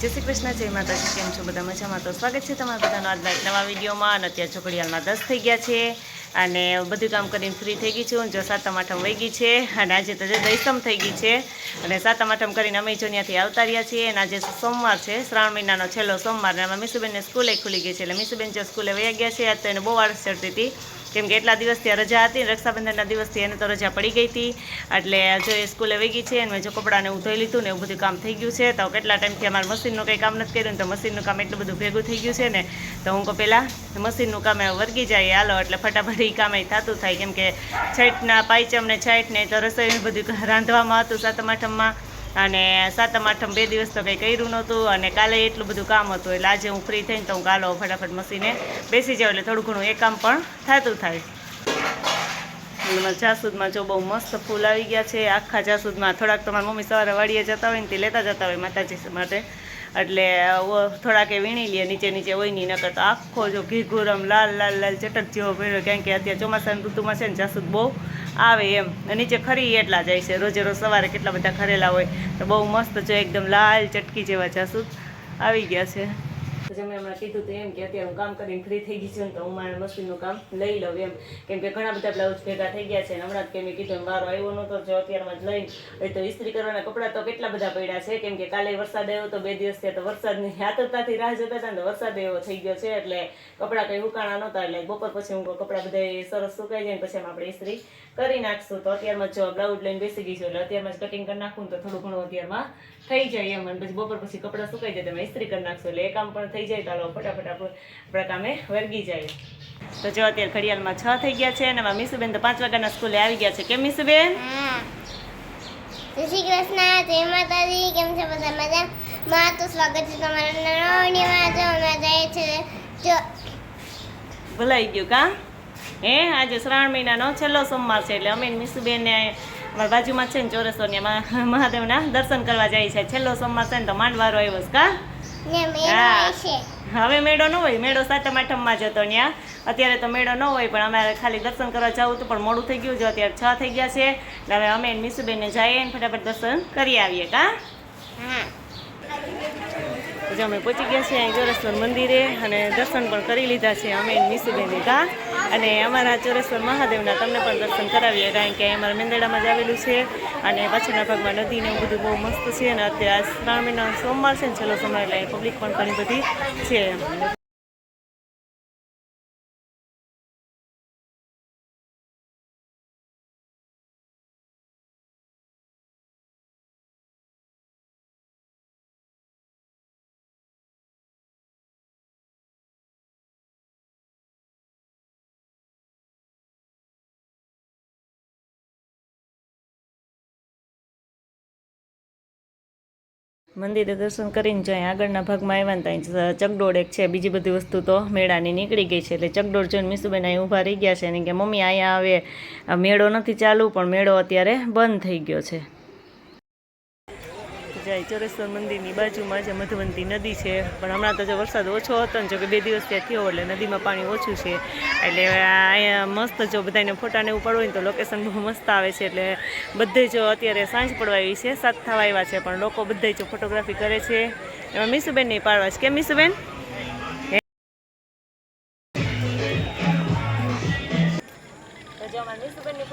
જય શ્રી કૃષ્ણ, જય માતાજી, કેમ છો બધા મજામાં? તો સ્વાગત છે તમારા બધાનો આજના નવા વિડીયોમાં અને અત્યારે છોકરીયાલમાં દસ થઈ ગયા છે અને બધું કામ કરીને ફ્રી થઈ ગઈ છું. જો સાતમ આઠમ વહી ગઈ છે અને આજે તો દૈસમ થઈ ગઈ છે અને સાતમ આઠમ કરીને અમે જો આવતા રહ્યા છીએ અને આજે સોમવાર છે, શ્રાવણ મહિનાનો છેલ્લો સોમવાર અને એમાં મીસુબેનને સ્કૂલે ખુલી ગઈ છે. એટલે મીસુબેન જો સ્કૂલે વયા ગયા છે તો એને બહુ આળસ ચડતી હતી. કેમ કે એટલા દિવસથી રજા હતી રક્ષાબંધનના દિવસથી એને તો રજા પડી ગઈ હતી. એટલે જો એ સ્કૂલે વહી ગઈ છે અને જો કપડાને હું ધોઈ લીધું ને એવું બધું કામ થઈ ગયું છે. તો કેટલા ટાઈમથી અમારે મશીનનું કંઈ કામ નથી કર્યું તો મશીનનું કામ એટલું બધું ભેગું થઈ ગયું છે ને, તો હું કહું પહેલાં મશીનનું કામ વર્ગી જાય હાલો એટલે ફટાફટ એ કામ એ થતું થાય. કેમ કે છઠના પાયચમ ને છઠને તો રસોઈનું બધું રાંધવામાં હતું સાતમ આઠમમાં. અને સાતમ, આઠમ બે દિવસ તો કંઈ કર્યું નહોતું અને કાલે એટલું બધું કામ હતું એટલે આજે હું ફ્રી થઈને તો હું કાલો ફટાફટ મસીને બેસી જાઉં એટલે થોડું ઘણું એ કામ પણ થતું થાય. જાસૂદમાં જો બહુ મસ્ત ફૂલ આવી ગયા છે. આખા જાસૂદમાં થોડાક તમારી મમ્મી સવારે વાડીએ જતા હોય ને તે લેતા જતા હોય માતાજી માટે. એટલે થોડાક એ વીણી લે, નીચે નીચે હોય નહીં નકર તો આખો જો ઘીઘુરમ લાલ લાલ લાલ ચટક જેવો ભર્યો. કારણ કે અત્યારે ચોમાસાની ઋતુમાં છે ને જાસૂદ બહુ આવે એમ. નીચે ખરી એટલા જાય છે. રોજે રોજ સવારે કેટલા બધા ખરેલા હોય, તો બહુ મસ્ત છે એકદમ લાલ ચટકી જેવા જાસૂદ આવી ગયા છે. પછી મેં હમણાં કીધું હતું એમ કે અત્યારે હું કામ કરીને ફ્રી થઈ ગઈ છું ને તો હું મારા મશીનનું કામ લઈ લઉં એમ. કેમ કે ઘણા બધા બ્લાઉઝ ભેગા થઈ ગયા છે હમણાં જ કે મેં કીધું વારો આવ્યો નહોતો જો અત્યારમાં જ લઈને. તો ઇસ્ત્રી કરવાના કપડાં તો કેટલા બધા પડ્યા છે. કેમ કે કાલે વરસાદ આવ્યો તો બે દિવસ થયા તો વરસાદની આતરતાથી રાહ જતા હતા ને વરસાદ એવો થઈ ગયો છે એટલે કપડાં કંઈ હુકાણા નહોતા એટલે બપોર પછી હું કપડાં બધા સરસ સુકાઈ જાય પછી આપણે ઇસ્ત્રી કરી નાખશું. તો અત્યારમાં જો બ્લાઉઝ લઈને બેસી ગઈ છું એટલે અત્યારમાં જ કટિંગ કરી નાખું તો થોડું ઘણું અત્યારમાં થઈ જાય એમ. અને પછી બપોર પછી કપડાં સુકાઈ જાય તમે ઇસ્ત્રી કરી નાખશો. એટલે એ કામ પણ થઈ જાય તો હાલો ફટાફટ આપણે આપણા કામે વર્ગી જાય. તો જો અત્યારે ઘડિયાળમાં છ થઈ ગયા છે અને એમાં મીસુબેન તો પાંચ વાગ્યાના સ્કૂલે આવી ગયા છે. કેમ મીસુબેન? હા. જય શ્રી કૃષ્ણ. જય માતાજી. કેમ છે બધા મજા માં તો સ્વાગત છે તમારા નવણીમાં જો અમે જઈએ છીએ જો ભૂલાઈ ગયું કા? હે આજે શ્રાવણ મહિનાનો છેલ્લો સોમવાર છે એટલે અમે મીસુબેનને અમારા બાજુમાં છે ને ચોરસોની મહાદેવના દર્શન કરવા જાય છે. છેલ્લો સોમવાર છે ને તો માંડવારો આવ્યો છે કા? છે હવે મેળો ન હોય મેળો સાતમ આઠમમાં જ હતો ત્યાં અત્યારે તો મેળો ન હોય પણ અમારે ખાલી દર્શન કરવા જવું હતું પણ મોડું થઈ ગયું છે અત્યારે છ થઈ ગયા છે. એટલે હવે અમે મીસુબેનને જઈએ ફટાફટ દર્શન કરી આવીએ કા? હા. પછી અમે પહોંચી ગયા છીએ અહીં ચોરેશ્વર મંદિરે અને દર્શન પણ કરી લીધા છે અમે નિશુબેન લીધા અને અમારા ચોરેશ્વર મહાદેવના તમને પણ દર્શન કરાવીએ, કારણ કે અમારા મેંદડામાં જ આવેલું છે. અને પાછળના ભાગમાં નદીને એવું બધું બહુ મસ્ત છે અને અત્યારે શ્રાવણ મહિનો સોમવાર છે ને, છેલ્લો સોમવાર એટલે પબ્લિક પણ ઘણી બધી છે. મંદિરે દર્શન કરીને જાય આગળના ભાગમાં આવ્યા ને ત્યાં ચકડોળ એક છે, બીજી બધી વસ્તુ તો મેળાની નીકળી ગઈ છે, એટલે ચકડોળ જોઈને મીસુબેન અહીં ઊભા રહી ગયા છે અને કે મમ્મી અહીંયા આવે. મેળો નથી ચાલુ, પણ મેળો અત્યારે બંધ થઈ ગયો છે. જાય ચોરેશ્વર મંદિરની બાજુમાં જે મધુવંતી નદી છે. પણ હમણાં તો જો વરસાદ ઓછો હતો ને જો કે બે દિવસ ત્યાં થયો એટલે નદીમાં પાણી ઓછું છે. એટલે અહીંયા મસ્ત જો બધાને ફોટાને એવું પડવું હોય તો લોકેશન બહુ મસ્ત આવે છે. એટલે બધે જો અત્યારે સાંજ પડવા આવી છે. સાત થવા આવ્યા છે, પણ લોકો બધે જો ફોટોગ્રાફી કરે છે. એમાં મીસુબેન નહીં પાડવા છે. કેમ મીસુબેન?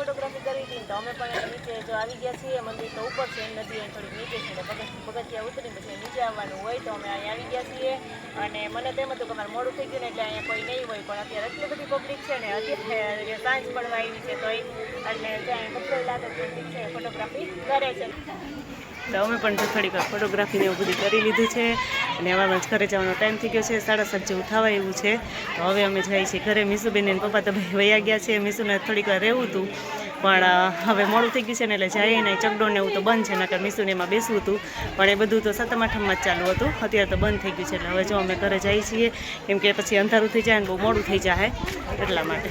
ફોટોગ્રાફી કરી હતી તો અમે પણ નીચે જો આવી ગયા છીએ, મંદિર તો ઉપર છે નદી અહીં થોડીક નીચે છે, એટલે પગથ પગથિયા ઉતરીને પછી નીચે આવવાનું હોય તો અમે અહીં આવી ગયા છીએ. અને મને તેમ હતું કે અમારે મોડું થઈ ગયું ને એટલે અહીંયા કોઈ નહીં હોય, પણ અત્યારે એટલી બધી પબ્લિક છે ને, અત્યારે સાંજ પડવા આવી છે તોય અને ત્યાં કપડો લાગે પબ્લિક છે, ફોટોગ્રાફી કરે છે. તો અમે પણ જો થોડીક ફોટોગ્રાફીને એવું બધું કરી લીધું છે. અને અમારા ઘરે જવાનો ટાઈમ થઈ ગયો છે, સાડા સાત જેવું થવા એવું છે. તો હવે અમે જઈએ છીએ ઘરે. મીસુબેન અને પપ્પા તો ભાઈ વયા ગયા છે. મીસુને થોડીક રહેવું હતું, પણ હવે મોડું થઈ ગયું છે ને એટલે જાય ને ચકડોળ ને એવું તો બંધ છે, નકર મીસુને એમાં બેસવું હતું. પણ એ બધું તો સતમ આઠમમાં જ ચાલુ હતું. અત્યારે તો બંધ થઈ ગયું છે. એટલે હવે જો અમે ઘરે જઈએ છીએ, કેમ કે પછી અંધારું થઈ જાય ને બહુ મોડું થઈ જાય એટલા માટે.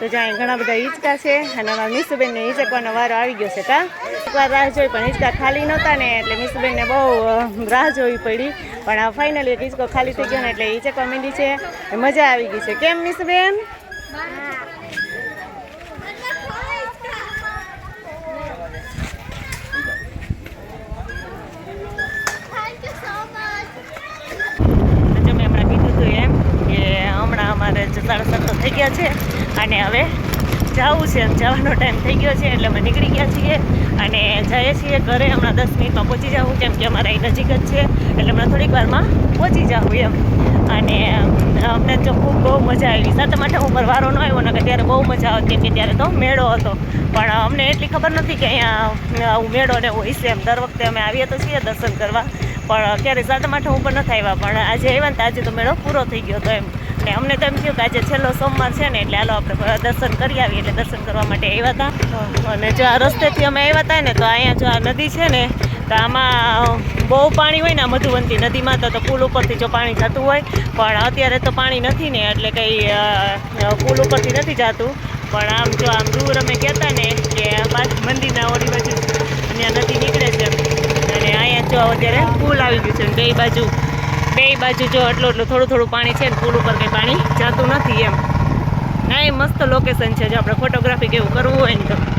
તો જ્યાં ઘણા બધા હિંચકા છે અને અમારા મીસુબેનને હિંચકવાનો વારો આવી ગયો છે કા? એકવાર રાહ જોઈ પણ હિંચકા ખાલી નહોતા ને એટલે મીસુબેનને બહુ રાહ જોવી પડી. પણ આ ફાઇનલી એક હિંચકો ખાલી થઈ ગયો ને એટલે હિંચકવા માંડી છે. મજા આવી ગઈ છે. કેમ મીસુબેન? જમે હમણાં કીધું હતું એમ કે હમણાં અમારે સાડા થઈ ગયા છે અને હવે જવું છે. જવાનો ટાઈમ થઈ ગયો છે એટલે અમે નીકળી ગયા છીએ અને જઈએ છીએ ઘરે. હમણાં દસ મિનિટમાં પહોંચી જવું કેમ કે અમારા અહીં નજીક જ છે. એટલે હમણાં થોડીક વારમાં પહોંચી જવું એમ. અને અમને તો ખૂબ બહુ મજા આવી સાથે માટે ઉપર વારો ન આવ્યો ને કે ત્યારે બહુ મજા આવતી કેમ કે ત્યારે તો મેળો હતો. પણ અમને એટલી ખબર નથી કે અહીંયા આવું મેળો ને હોય છે એમ. દર વખતે અમે આવીએ તો છીએ દર્શન કરવા. પણ ક્યારે સાતમ આઠમ ઉપર નથી આવ્યા. પણ આજે આવ્યા ને તો આજે તો મેળો પૂરો થઈ ગયો હતો એમ. ને અમને તો એમ થયું કે આજે છેલ્લો સોમવાર છે ને, એટલે હાલો આપણે દર્શન કરી આવીએ, એટલે દર્શન કરવા માટે આવ્યા હતા અને જો આ રસ્તેથી અમે આવ્યા હતા ને, તો અહીંયા જો આ નદી છે ને, તો આમાં બહુ પાણી હોય ને, આ મધુવંતી નદીમાં, તો પુલ ઉપરથી જો પાણી જતું હોય, પણ અત્યારે તો પાણી નથી ને, એટલે કંઈ પુલ ઉપરથી નથી જતું. પણ આમ જો આમ દૂર અમે કહેતા ને, કે બાજુ મંદિરના ઓલી બાજુ અહીંયા નદી નીકળે છે. અને અહીંયા જો અત્યારે પુલ આવી ગયું છે બે બાજુ બે બાજુ જો એટલું એટલું થોડું થોડું પાણી છે ને, પુલ ઉપર કંઈ પાણી જતું નથી એમ. ના, એ મસ્ત લોકેશન છે. જો આપણે ફોટોગ્રાફી કેવું કરવું હોય ને તો.